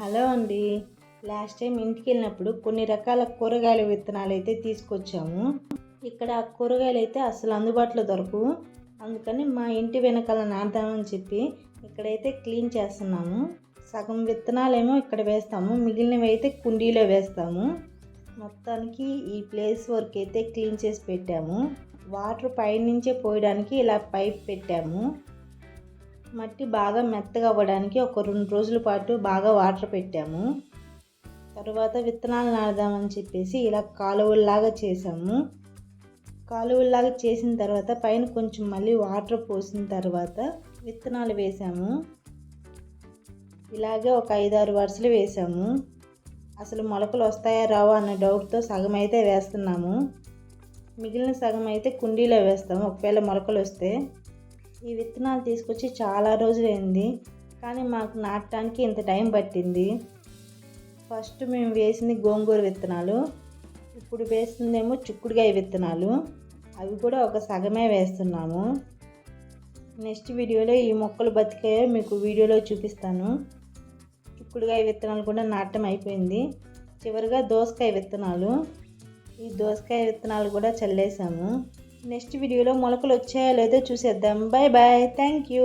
Hello అండి. Last time ఇంటికి వెళ్ళినప్పుడు కొన్ని రకాల కూరగాయల విత్తనాలు అయితే తీసుకొచ్చాము. ఇక్కడ ఆ కూరగాయలు అయితే అసలు అందుబాటులో దొరకవు. అందుకని మా ఇంటి వెనకాల నాటుదామని చెప్పి ఇక్కడైతే క్లీన్ చేస్తున్నాము. సగం విత్తనాలేమో ఇక్కడ వేస్తాము. మిగిలినవి అయితే కుండీలో వేస్తాము. మొత్తానికి ఈ ప్లేస్ వరకు అయితే క్లీన్ చేసి పెట్టాము. వాటర్ పైనుంచే పోయడానికి ఇలా పైప్ పెట్టాము. మట్టి బాగా మెత్తగా అవ్వడానికి ఒక రెండు రోజుల పాటు బాగా వాటర్ పెట్టాము. తర్వాత విత్తనాలు నాడదామని చెప్పేసి ఇలా కాలువల్లాగా చేసాము. కాలువల్లాగా చేసిన తర్వాత పైన కొంచెం మళ్ళీ వాటర్ పోసిన తర్వాత విత్తనాలు వేసాము. ఇలాగే ఒక ఐదారు వరుసలు వేసాము. అసలు మొలకలు వస్తాయా రావా అన్న డౌట్తో సగం అయితే వేస్తున్నాము. మిగిలిన సగం అయితే కుండీలో వేస్తాము. ఒకవేళ మొలకలు వస్తే ఈ విత్తనాలు తీసుకొచ్చి చాలా రోజులైంది కానీ మాకు నాటడానికి ఇంత టైం పట్టింది. ఫస్ట్ మేము వేసింది గోంగూర విత్తనాలు ఇప్పుడు వేసిందేమో చిక్కుడుగాయ విత్తనాలు. అవి కూడా ఒక సగమే వేస్తున్నాము. నెక్స్ట్ వీడియోలో ఈ మొక్కలు బతికాయో మీకు వీడియోలో చూపిస్తాను. చిక్కుడుగాయ విత్తనాలు కూడా నాటం అయిపోయింది. చివరిగా దోసకాయ విత్తనాలు. ఈ దోసకాయ విత్తనాలు కూడా చల్లేసాము. నెక్స్ట్ వీడియోలో మొలకలు వచ్చాయో లేదో చూసేద్దాం. Bye bye thank you